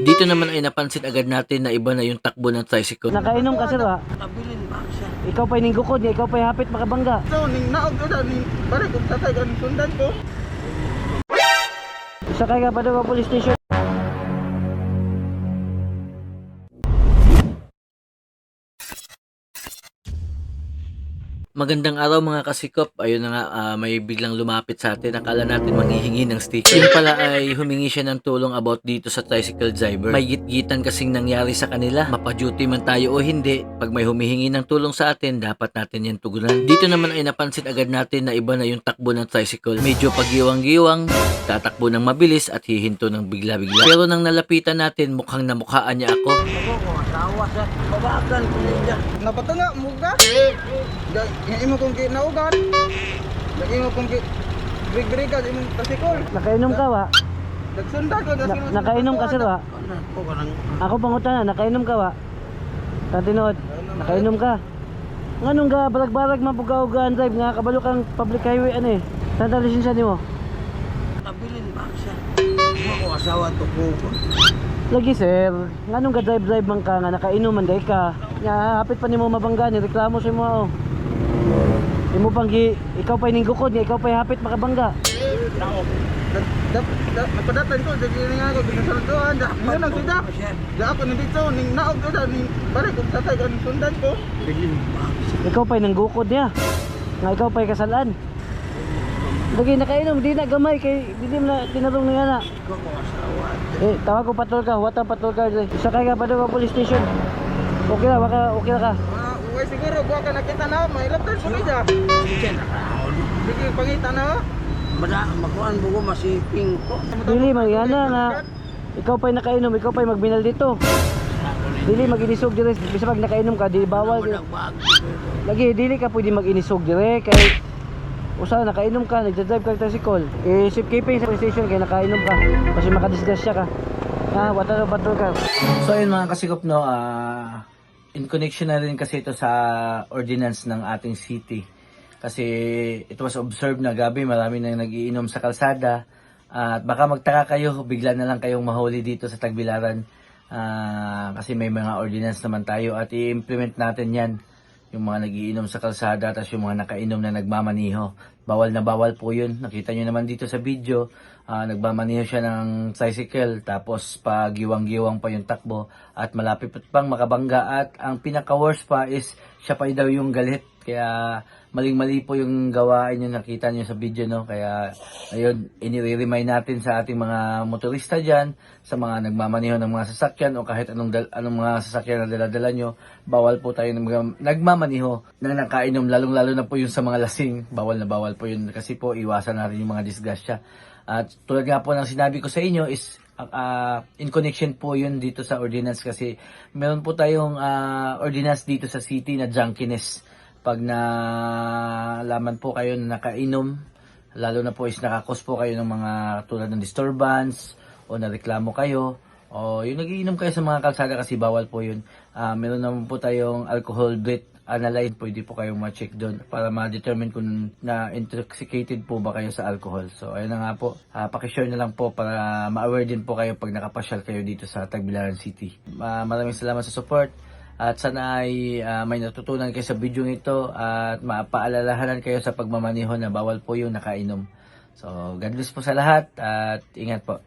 Dito naman ay napansin agad natin na iba na yung takbo ng tricycle. Nakainom ka sir ha? Kabilin ba siya? Ikaw pa'y ninggukod niya, ikaw pa'y hapit makabangga. So, ning naog ko na, ning balik kong tatay ka ning sundan ko. Sakay ka pa daw police station. Magandang araw mga kasikop. Ayun na nga, ah, may biglang lumapit sa atin. Akala natin manghihingi ng sticker. Yun pala ay humingi siya ng tulong about dito sa tricycle driver. May gitgitan kasing nangyari sa kanila. Mapa-duty man tayo o hindi. Pag may humihingi ng tulong sa atin, dapat natin yan tugunan. Dito naman ay napansin agad natin na iba na yung takbo ng tricycle. Medyo pagiwang-giwang, tatakbo ng mabilis at hihinto ng bigla-bigla. Pero nang nalapitan natin, mukhang namukhaan niya ako. Asawa sa babagan ko ninja. Napatanga, muga. Yung imo kong kinaugan. Yung imo kong grig-grigan, imong tasikol. Nakainom ka wa? Nagsundan ko. Na, nakainom ka sir wa? Ako ka pangutana, nakainom ka wa? Tatinood, nakainom ka. Nganong ga balag-balag mapugaw-gaan drive nga kabalo kang public highway ano eh. Saan ta lisensya nimo? Kabilin ba siya? Ako asawa to ko. Lagi sir, nganong ga drive-drive man ka nga nakainom man ka. Nya hapit pa nimo mabangga ni reklamo sa imo oh. Imo pang gi, ikaw pa'y ninggukod niya, ikaw pa'y hapit makabangga. Napadatan ko, dagi nga ako, ginasaluduan. Ngayon lang sida. Da ako nandito, ning naog ko na, ning balik kong tatay ka ning sundan ko. Ikaw pa'y nanggukod niya. Nga ikaw pa'y kasalan. Lagi nakainom, di na gamay kay di mo na tinarong ni ana. Eh, tawag ko patrol ka, wata patrol ka. Sakay ka pa daw ka police station. Okay na, waka, okay na ka. Ah, uy, siguro, buwa ka nakita na, may laptop ko niya. Sige, pangita na. Mada, makuan mo ko masiping ko. Dili man yana na ikaw pa'y nakainom, ikaw pa'y magbinal dito. Dili mag-inisog dire, bisa pag nakainom ka, di bawal. Lagi dili ka pwede mag-inisog dire kay usa nakainom ka, nagdadrive ka ng tricycle. Eh safekeeping sa police station kay nakainom ka kasi makadisgrasya ka. Ah, wata na patrol ka. So ayun mga kasikop no, ah, in connection na rin kasi ito sa ordinance ng ating city. Kasi it was observed na gabi marami nang nagiinom sa kalsada at baka magtaka kayo, bigla na lang kayong mahuli dito sa Tagbilaran. Ah, kasi may mga ordinance naman tayo at i-implement natin yan yung mga nagiinom sa kalsada at yung mga nakainom na nagmamaniho. Bawal na bawal po yun. Nakita nyo naman dito sa video, ah, nagmamaniho siya ng tricycle tapos pagiwang-giwang pa yung takbo at malapit pang makabangga at ang pinaka-worst pa is siya pa daw yung galit. Kaya maling-mali po yung gawain yung nakita nyo sa video no. Kaya ayun, inire-remind natin sa ating mga motorista dyan, sa mga nagmamaniho ng mga sasakyan o kahit anong, anong mga sasakyan na dala-dala nyo, bawal po tayo ng nagmamaniho ng nakainom, lalong-lalo na po yung sa mga lasing. Bawal na bawal po yun kasi po iwasan natin yung mga disgrasya. At tulad nga po ng sinabi ko sa inyo is ah, in connection po yun dito sa ordinance kasi meron po tayong ah, ordinance dito sa city na junkiness. Pag nalaman po kayo na nakainom, lalo na po is nakakos po kayo ng mga tulad ng disturbance o nareklamo kayo o yung nagiinom kayo sa mga kalsada kasi bawal po yun. Ah, meron naman po tayong alcohol breath analyze, pwede po kayong ma-check doon para ma-determine kung na intoxicated po ba kayo sa alcohol. So, ayun na nga po. Uh, pakishare na lang po para ma-aware din po kayo pag nakapasyal kayo dito sa Tagbilaran City. Ah, maraming salamat sa support. At sana ay ah, may natutunan kayo sa video ito at mapaalalahanan kayo sa pagmamaniho na bawal po yung nakainom. So, God bless po sa lahat at ingat po.